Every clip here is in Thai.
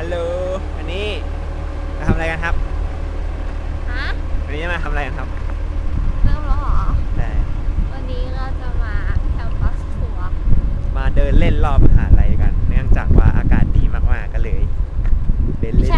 ฮัลโหลวันนี้มาทำอะไรกันครับฮะวันนี้จะมาทำอะไรกันครับเริ่มแล้วเหรอ แต่วันนี้เราจะมาแคมปัสทัวร์มาเดินเล่นรอบมหาลัยกัน เนื่องจากว่าอากาศดีมากๆก็เลย เดินไม่เล่นใช่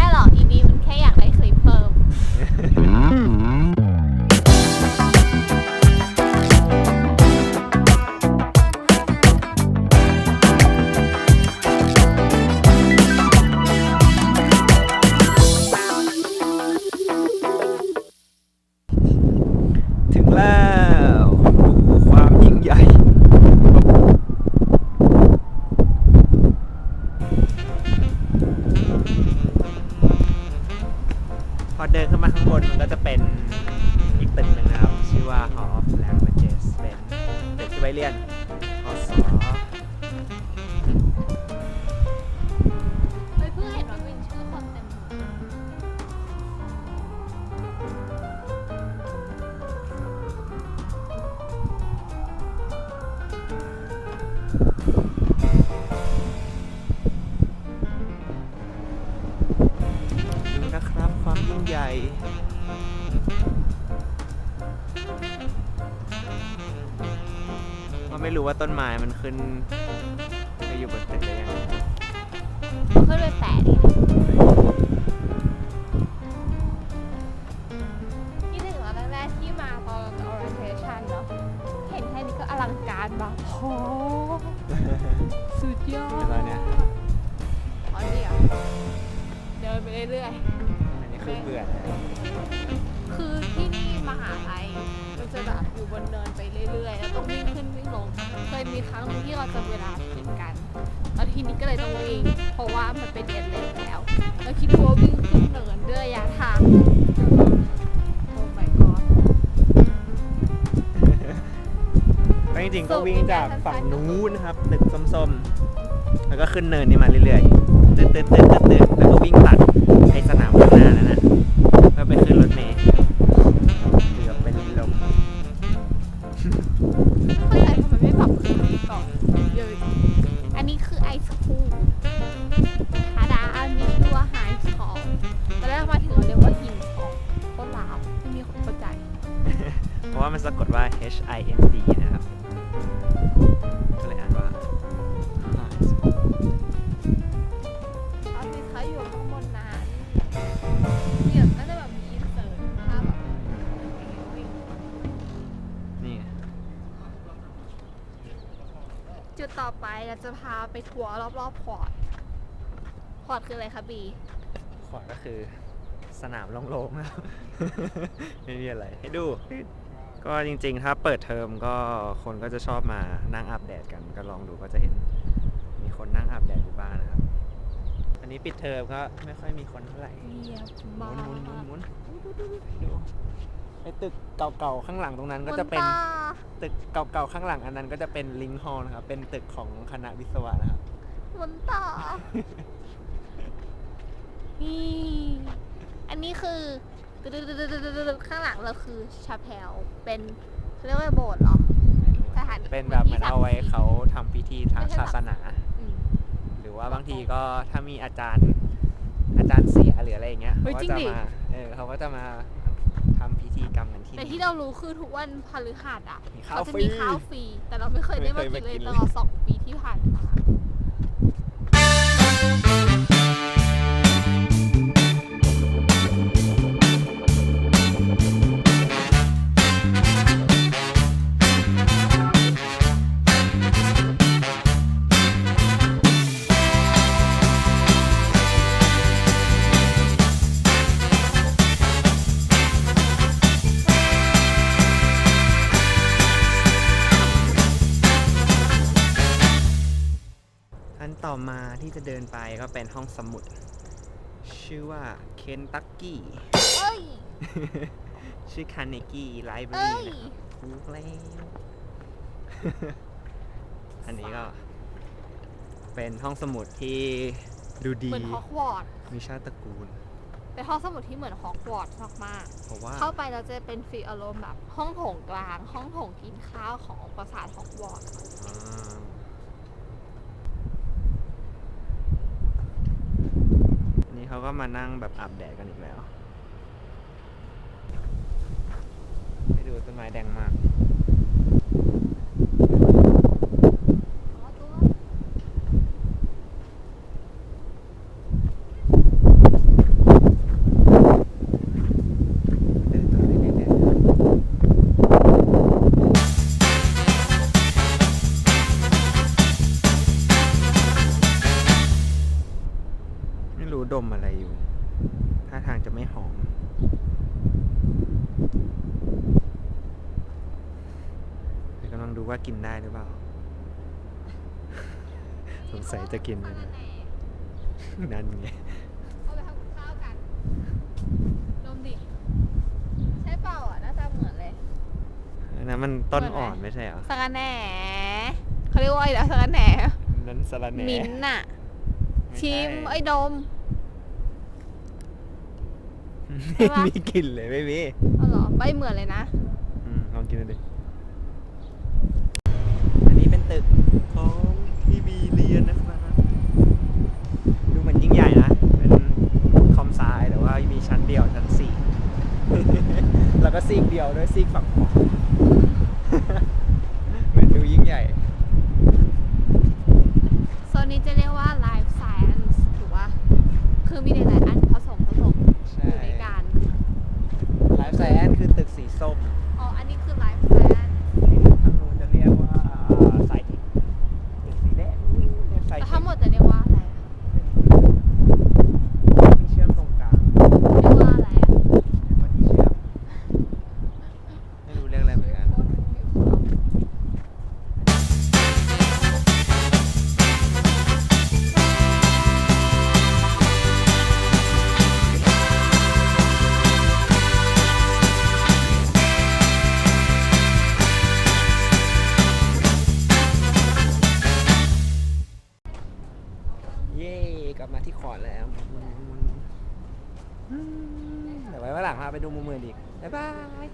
อเดินขึ้นมาข้างบนมันก็จะเป็นอีกตึกหนึ่งนะครับ ชื่อว่า Hall of Languages เป็นตึกที่ไว้เรียนพศเครับความยิ่งใหญ่ก็ไม่รู้ว่าต้นไม้มันขึ้นไปอยู่บนตึกได้ยังไงขึ้นไปแปะดิที่หนึ่งตอนแรกๆที่มาตอน orientation เนาะ เห็นแค่นี้ก็อลังการแบบโหสุดยอดแล้วตอนเนี้ยอ๋อนี่เหรอเดินไปเรื่อยๆอันนี้ คือเบื่อนะคือที่นี่มหาลัยมันจะแบบอยู่บนเนินไปเรื่อยๆ แล้วต้องวิ่งขึ้นวิ่งลง เคยมีครั้งหนึงที่เราจะเวลาผิดกันแล้วทีนี้ก็เลยต้องวิ่ง เพราะว่ามันเป็นเดนเลนแล้ว แล้วคิดดูว่าวิ่งขึ้นเนินด้วยระยะทาง โอ้ my god ก็จริงๆก็สรุปวิ่งจากเป็นไงฝั่งสั้นๆนู้นนะครับตึกส้มๆ แล้วก็ขึ้นเนินนี่มาเรื่อยๆตึ๊ดตึ๊ดตึ๊ดตึ๊ดตึ๊ดแล้วก็วิ่งตัด สะกดว่า H I N D นะครับก็เลยอ่านว่า High School ออฟฟิศเขาอยู่ข้างบนนั้นเดี๋ยวก็จะแบบมีอินเสิร์ตภาพแบบวิ่งนี่ไงจุดต่อไปเราจะพาไปทัวร์รอบๆพอร์ตพอร์ตคืออะไรคะบี ขวาก็คือสนามโล่งๆนะครับ ไม่มีอะไรให้ดู ก็จริงๆ ถ้าเปิดเทอมก็คนก็จะชอบมานั่งอาบแดดกัน ก็ลองดูก็จะเห็น มีคนนั่งอาบแดดอยู่บ้างนะครับ อันนี้ปิดเทอมก็ไม่ค่อยมีคนเท่าไหร่เยียบหมุมานหมุนหมุนหมุนดูไอตึกเก่าๆข้างหลังตรงนั้นก็จะเป็น ตึกเก่าๆข้างหลังอันนั้นก็จะเป็นลิงฮอลนะครับ เป็นตึกของคณะวิศวะนะครับบนตานี่ อันนี้คือ ข้างหลังเราคือชาเพลเป็นเขาเรียกว่าโบสถ์เหรอสถานเป็นแบบเหมือนเอาไว้เขาทำพิธีทางไม่ใช่ศาสนา อืม หรือว่าบางทีก็ถ้ามีอาจารย์อาจารย์เสียหรืออะไรอย่างเงี้ยเฮ้เขายก็จริงจะดิ มาเออเขาก็จะมาทำพิธีกรรมกันที่แต่นี่ที่ เรารู้คือทุกวันพฤหัสอะมีข้าวเราจะฟรีมีข้าวฟรี แต่เราไม่เคยได้มาไม่เคยกินเลยมากินตเลยลอดสองปีที่ผ่านมา ที่จะเดินไปก็เป็นห้องสมุด ชื่อว่าเคนตักกี้ เอ้ย ชื่อคาเนกี้ไลบราเอ้รียถูกแล้ว อันนี้ก็ เป็นห้องสมุดที่ดูดี เหมือนฮอกวอตส์มีชาติตระกูล เป็นห้องสมุดที่เหมือนฮอกวอตส์มากเพราะว่า ๆเข้าไปเราจะเป็นฟีลอารมณ์แบบห้องโถงกลาง ห้องโถงกินข้าวของปราสาทฮอกวอตส์อ่า เขาก็มานั่งแบบอาบแดดกันอีกแล้วไปดูต้นไม้แดงมาก กำลังดูว่ากินได้หรือเปล่า สงสัยจะกินเลยนะนั่นไงเอาไปทำกับข้าวกันดมดิ ใช่เปล่าอะหน้าตาเหมือนเลยอันนั้นมันต้นเหมือนไหมอ่อนไม่ใช่เหรอสกะแหน่เขาเรียกว่าอะไรนะสกะแหน่นั้นสลัดแหน่มิ้นท์น่ะไชิมใไอ้ยดมใช่ปะไม่มีกลิ่นเลยไม่มีเอาเหรอ ใบเหมือนเลยนะ อืมลองกินดูดิ อันนี้เป็นตึกของพี่บีเรียนนะครับ ดูเหมือนยิ่งใหญ่นะ เป็นคอมไซแต่ว่ามีชั้นเดียวชั้นสี่ แล้วก็ซีกเดียวด้วยซีกฝั่งขวา เหมือนดูยิ่งใหญ่ โซนนี้จะเรียกว่า life science ถูกปะคือมีหลายๆอันผสมผสม ใช่ อยู่ในกัน ไลฟ์ไซแอนคือตึก สีส้ม อ๋อ อันนี้คือ life science ท หลังพาไปดูมุมมืออีกบ๊ายบาย